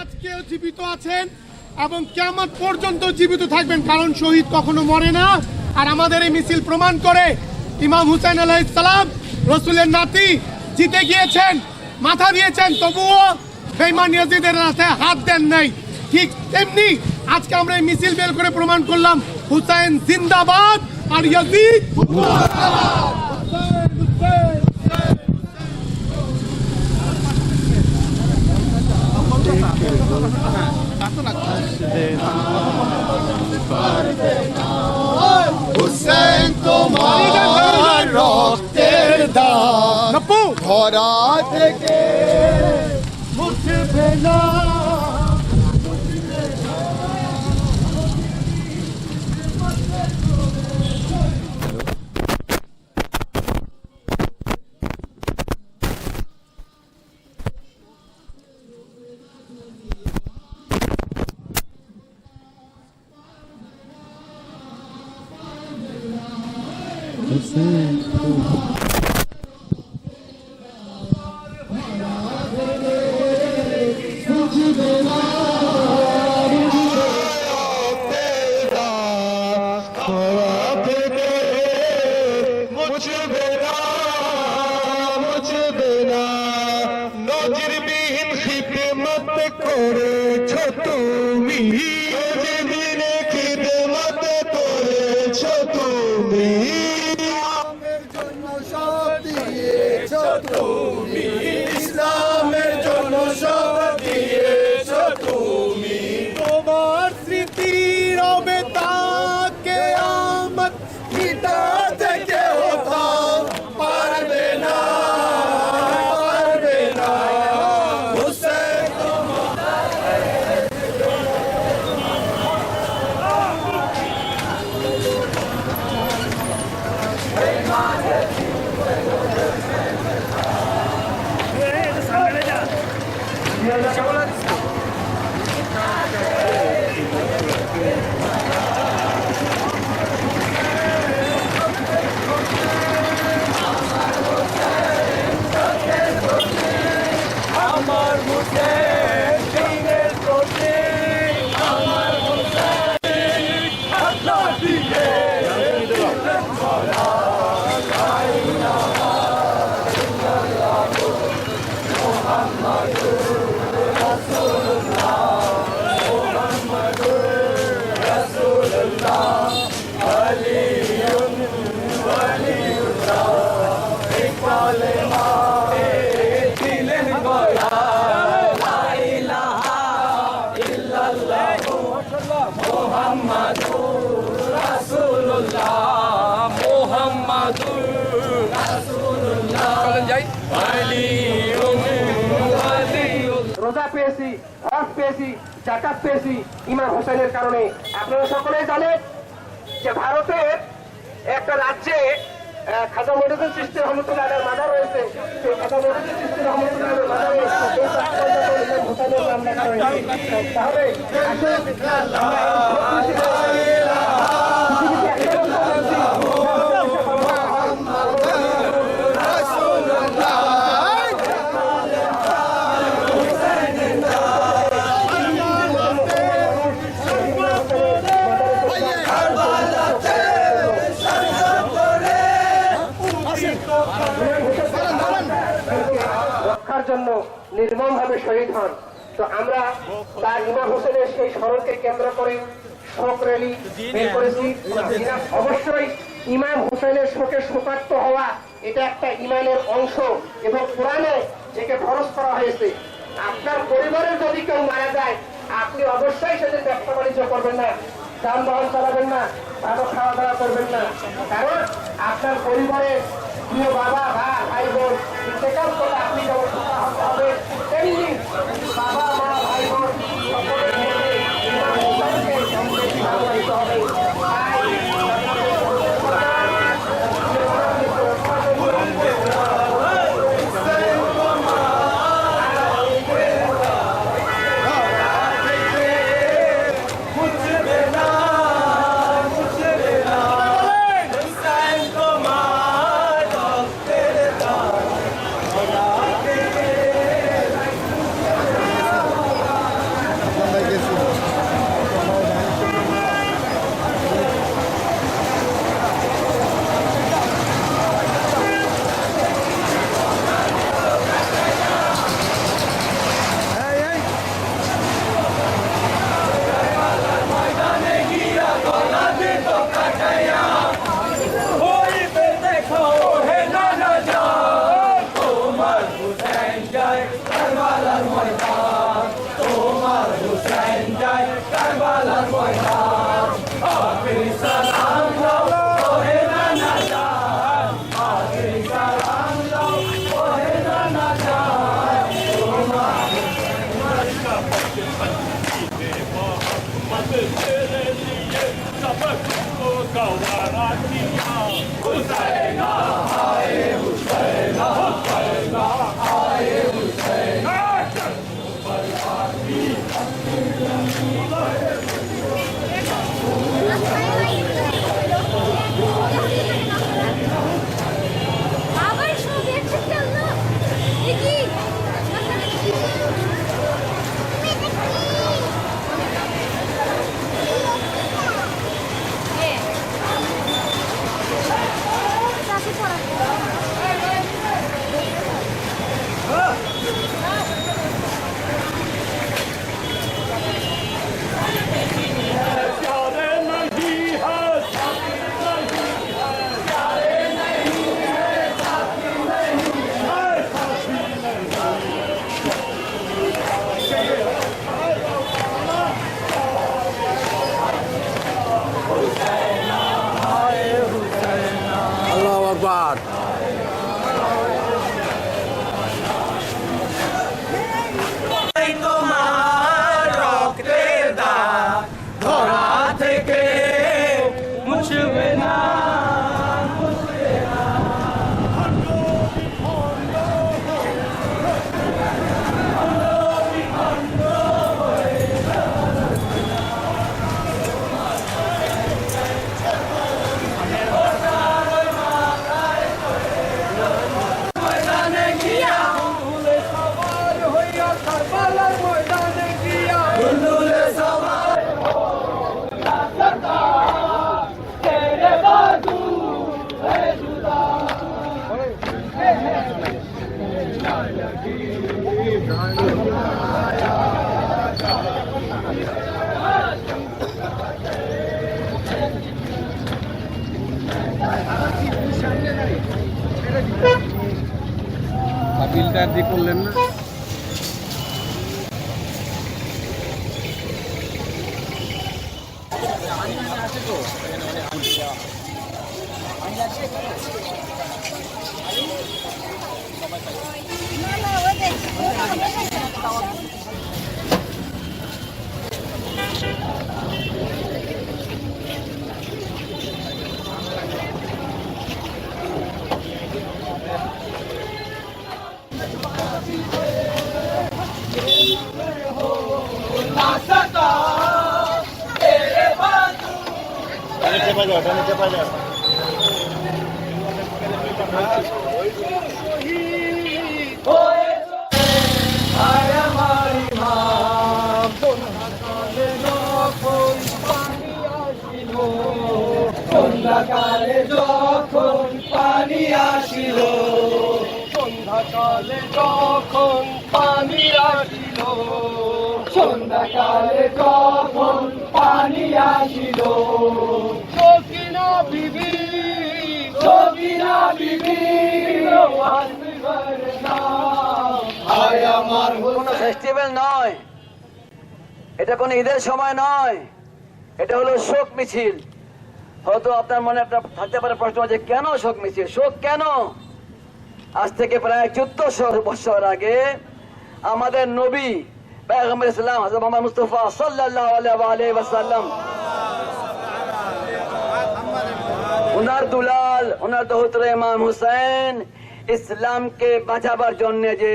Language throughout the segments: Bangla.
আজকেও জীবিত আছেন এবং কেমন পর্যন্ত জীবিত থাকবেন, কারণ শহীদ কখনো মরে না। আর আমাদের এই মিছিল প্রমাণ করে ইমাম হুসেন আলাহ ইসলাম রসুলের নাতি জিতে গিয়েছেন, মাথা দিয়েছেন, তবুও বেইমান ইয়াজিদের রাতে হাত দেন নাই। ঠিক তেমনি আজকে আমরা এই মিছিল বের করে প্রমাণ করলাম, হুসাইন জিন্দাবাদ আর ইয়াজিদ নপ্পু ধরা থেকে মুছবে মুছবে না। নজিরবিহীন খিদমত করে তুমি জাকাত পেয়েছি ইমাম হোসেনের কারণে। আপনারা সকলেই জানেন যে ভারতের একটা রাজ্যে খাজা সিস্টেম সৃষ্টি রহমতুল্লাহ মাদা রয়েছে। সেই খাজা মডুদ্দিন সৃষ্টি রহমতুল্লাহ মাদা রয়েছে। তাহলে জন্য নির্মম ভাবে শহীদ হন। তো আমরা তার ইমাম হোসেনের সেই স্মরণকে কেন্দ্র করে শোক র্যালি বের করেছি। অবশ্যই ইমাম হোসেনের শোকে শোকাক্ত হওয়া এটা একটা ইমানের অংশ এবং কোরআনে যেকে ফরজ করা হয়েছে। আপনার পরিবারের যদি কেউ মারা যায়, আপনি অবশ্যই সেদিন ব্যবসা বাণিজ্য করবেন না, যানবাহন চালাবেন না, ভালো খাওয়া দাওয়া করবেন না। কারণ আপনার পরিবারে প্রিয় বাবা ভা ভাই বোন সেটাও আপনি যেমন হবে বাবা টায়ার দিয়ে করলেন না। আমি সন্ধ্যাকালে যখন পানি আসিল সন্ধ্যাকালে যখন পানি আসিল সন্ধ্যাকালে যখন পানি আসিল ফেস্টিভ্যাল নয়। এটা ঈদের সময় নয়। এটা হলো শোক মিছিল। হয়তো আপনার মনে একটা থাকতে পারে প্রশ্ন যে কেন শোক মিছিল? শোক কেন? আজ থেকে প্রায় চোদ্দশো বছর আগে আমাদের নবী পেগম্বর ইসলাম হযরত মোহাম্মদ মুস্তাফা ওয়াসাল্লাম ওনার দুলাল ওনার দৌত্র ইমাম হুসেন ইসলামকে বাঁচাবার জন্য যে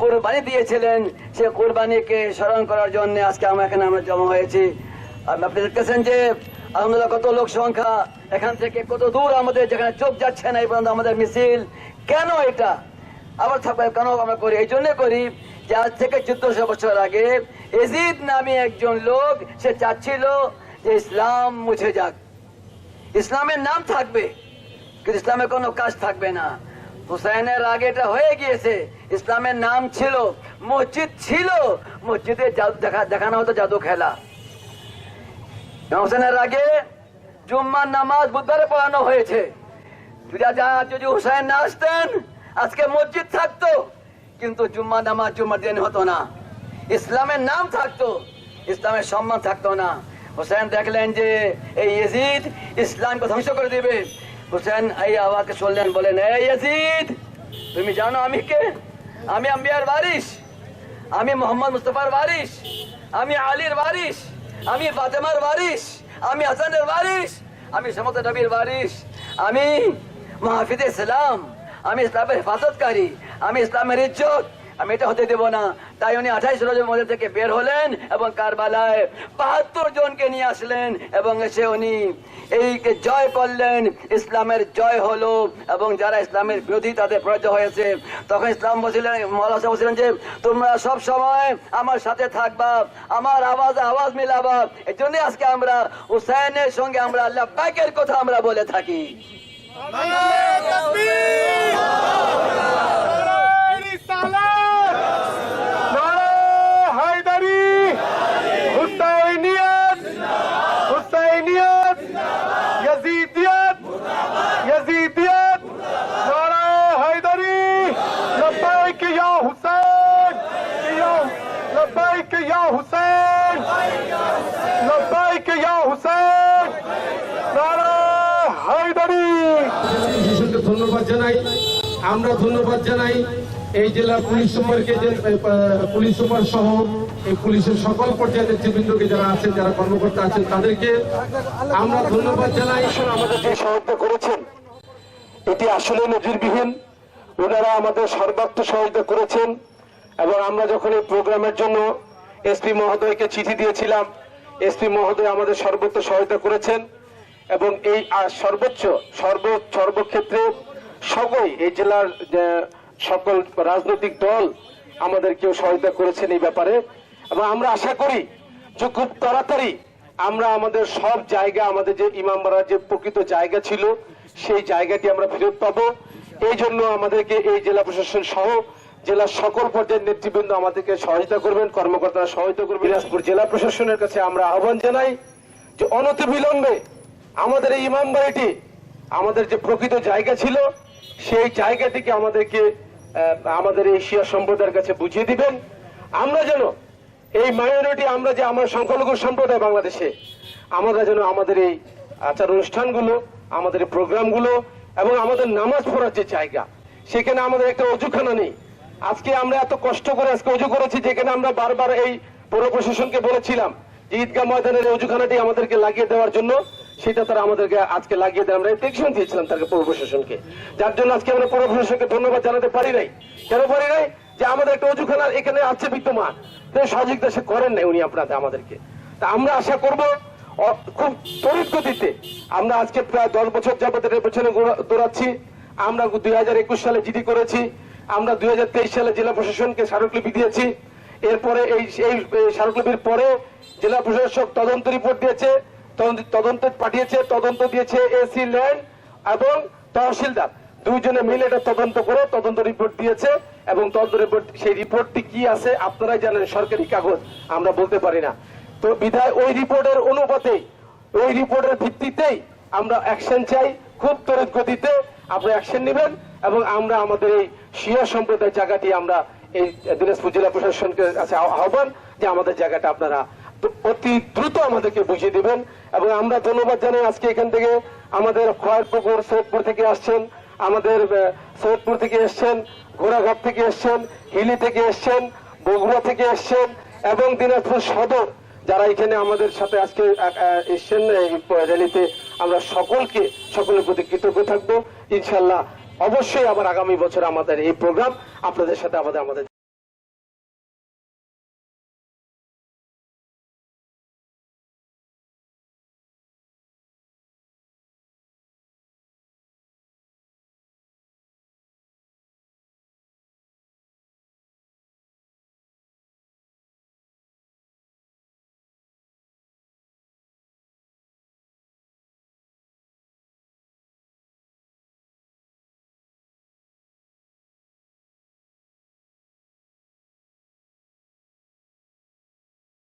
কোরবানি দিয়েছিলেন, সে কোরবানিকে স্মরণ করার জন্য আজকে আমরা এখানে আমরা জমা হয়েছি। আপনি দেখতেছেন যে, আলহামদুলিল্লাহ কত লোক সংখ্যা, এখান থেকে কত দূর আমাদের যেখানে চোখ যাচ্ছে না, এই পর্যন্ত আমাদের মিছিল। কেন এটা? আবার থাকবে কেন আমরা করি? এই জন্য করি যে আজ থেকে চোদ্দশো বছর আগে এজিদ নামে একজন লোক, সে চাচ্ছিল যে ইসলাম মুছে যাক। ইসলামের নাম থাকবে। কিন্তু ইসলামের কোনো কাজ থাকবে না। হুসাইনের আগে এটা হয়ে গিয়েছে। ইসলামের নাম ছিল, মসজিদ ছিল। মসজিদে জাদু দেখা দেখানো হতো জাদু খেলা। হোসেনের আগে জুম্মার নামাজ বুধবারে পড়ানো হয়েছে। যদি হুসাইন না আসতেন, আজকে মসজিদ থাকতো। কিন্তু জুম্মা নামাজ জুম্মার দিন হতো না। ইসলামের নাম থাকতো, ইসলামের সম্মান থাকতো না। হোসেন দেখলেন যে এই ইসলামকে ধ্বংস করে দিবে। হোসেন এই আওয়াজকে শুনলেন, বলেন এই তুমি জানো আমি কে? আমি আম্বিয়ার বারিশ, আমি মোহাম্মদ মুস্তফার বারিশ, আমি আলীর বারিশ, আমি ফাতেমার বারিশ, আমি হাসানের বারিশ, আমি সমত নবীর বারিশ, আমি মাহফিদ ইসলাম আমি ইসলামের হেফাজতকারী, আমি ইসলামের ইজ্জত, আমি এটা হতে দেব না। তাই উনি আঠাইশ রোজের মধ্যে থেকে বের হলেন এবং কারবালায় বাহাত্তর জনকে নিয়ে আসলেন এবং এসে উনি এইকে জয় করলেন, ইসলামের জয় হলো এবং যারা ইসলামের বিরোধী তাদের পরাজয় হয়েছে। তখন ইসলাম বলছিলেন সাহেব বলছিলেন যে, তোমরা সব সময় আমার সাথে থাকবা, আমার আওয়াজ আওয়াজ মিলাবা। এই জন্য আজকে আমরা হুসাইনের সঙ্গে আমরা আল্লাহ পাকের কথা আমরা বলে থাকি। ধন্যবাদ জানাই। এই জেলা পুলিশ সুপারকে যে পুলিশ সুপার সহ এই পুলিশের সকল পর্যায়ের নেতৃবৃন্দকে যারা আছেন, যারা কর্মকর্তা আছেন, তাদেরকে আমরা ধন্যবাদ জানাই। আমাদের যে সহায়তা করেছেন। এটি আসলে নজিরবিহীন। ওনারা আমাদের সর্বাত্ম সহায়তা করেছেন এবং আমরা যখন এই প্রোগ্রামের জন্য এসপি মহোদয়কে চিঠি দিয়েছিলাম এসপি মহোদয় আমাদের সর্বোচ্চ সহায়তা করেছেন এবং এই সর্বোচ্চ, সর্ব, সর্বক্ষেত্রে সকল এই জেলার সকল রাজনৈতিক দল আমাদেরকেও সহায়তা করেছেন এই ব্যাপারে। এবং আমরা আশা করি যে খুব তাড়াতাড়ি আমরা আমাদের সব জায়গা, আমাদের যে ইমামবাড়ার যে প্রকৃত জায়গা ছিল, সেই জায়গাটি আমরা ফেরত পাবো। এই জন্য আমাদেরকে এই জেলা প্রশাসন সহ জেলার সকল পর্যায়ের নেতৃবৃন্দ আমাদেরকে সহায়তা করবেন, কর্মকর্তারা সহায়তা করবেন। দিনাজপুর জেলা প্রশাসনের কাছে আমরা আহ্বান জানাই যে অনতি বিলম্বে আমাদের এই ইমামবাড়িটি আমাদের যে প্রকৃত জায়গা ছিল, সেই জায়গাটিকে আমাদেরকে আমাদের এই শিয়া সম্প্রদায়ের কাছে বুঝিয়ে দিবেন। আমরা যেন এই মাইনরিটি আমরা যে আমার সংখ্যালঘু সম্প্রদায় বাংলাদেশে, আমরা যেন আমাদের এই আচার অনুষ্ঠানগুলো, আমাদের প্রোগ্রামগুলো এবং আমাদের নামাজ পড়ার যে জায়গা, সেখানে আমাদের একটা অজুখানা নেই। আজকে আমরা এত কষ্ট করে আজকে অজু করেছি, যেখানে আমরা বারবার এই পৌর প্রশাসনকে বলেছিলাম ঈদগাহ ময়দানের অজুখানাটি আমাদেরকে লাগিয়ে দেওয়ার জন্য। সেটা তারা আমাদেরকে আজকে লাগিয়ে দেয় আমরা টেকশন দিয়েছিলাম তাকে পৌর প্রশাসনকে। যার জন্য আজকে আমরা পৌর প্রশাসনকে ধন্যবাদ জানাতে পারি নাই। কেন পারি নাই? যে আমাদের একটা অজুখানা এখানে আছে বিদ্যমান। সহযোগিতা সে করেন নাই উনি আপনাদের, আমাদেরকে। তা আমরা আশা করব খুব তড়িৎ গতিতে আমরা আজকে প্রায় দশ বছর যাবত এর পেছনে দৌড়াচ্ছি। আমরা দুই একুশ সালে জিডি করেছি। আমরা দুই হাজার তেইশ সালে জেলা প্রশাসনকে স্মারকলিপি দিয়েছি। এরপরে এই স্মারকলিপির পরে জেলা প্রশাসক তদন্ত রিপোর্ট দিয়েছে। তদন্ত- পাঠিয়েছে, তদন্ত দিয়েছে এসি ল্যান্ড এবং তহসিলদার। দুইজনে মিলে এটা তদন্ত করে তদন্ত রিপোর্ট দিয়েছে এবং তদন্ত রিপোর্ট সেই রিপোর্টটি কি আছে আপনারাই জানেন, সরকারি কাগজ, আমরা বলতে পারি না। তো বিধায় ওই রিপোর্টের অনুপাতে, ওই রিপোর্টের ভিত্তিতেই আমরা অ্যাকশন চাই, খুব তড়িৎ গতিতে আপনারা অ্যাকশন নেবেন এবং আমরা আমাদের এই শিয়া সম্প্রদায়ের জায়গাটি আমরা এই দিনাজপুর জেলা প্রশাসনকে কাছে আহ্বান যে আমাদের জায়গাটা আপনারা অতি দ্রুত আমাদেরকে বুঝিয়ে দিবেন এবং আমরা ধন্যবাদ জানাই আজকে এখান থেকে আমাদের খয়েরপুকুর, সৈয়দপুর থেকে আসছেন, আমাদের সৈয়দপুর থেকে এসছেন ঘোড়াঘাট থেকে এসছেন, হিলি থেকে এসছেন, বগুড়া থেকে এসছেন এবং দিনাজপুর সদর যারা এখানে আমাদের সাথে আজকে এসছেন র্যালিতে, আমরা সকলকে, সকলের প্রতি কৃতজ্ঞ থাকব। ইনশাল্লাহ অবশ্যই আবার আগামী বছর আমাদের এই প্রোগ্রাম আপনাদের সাথে আমাদের আমাদের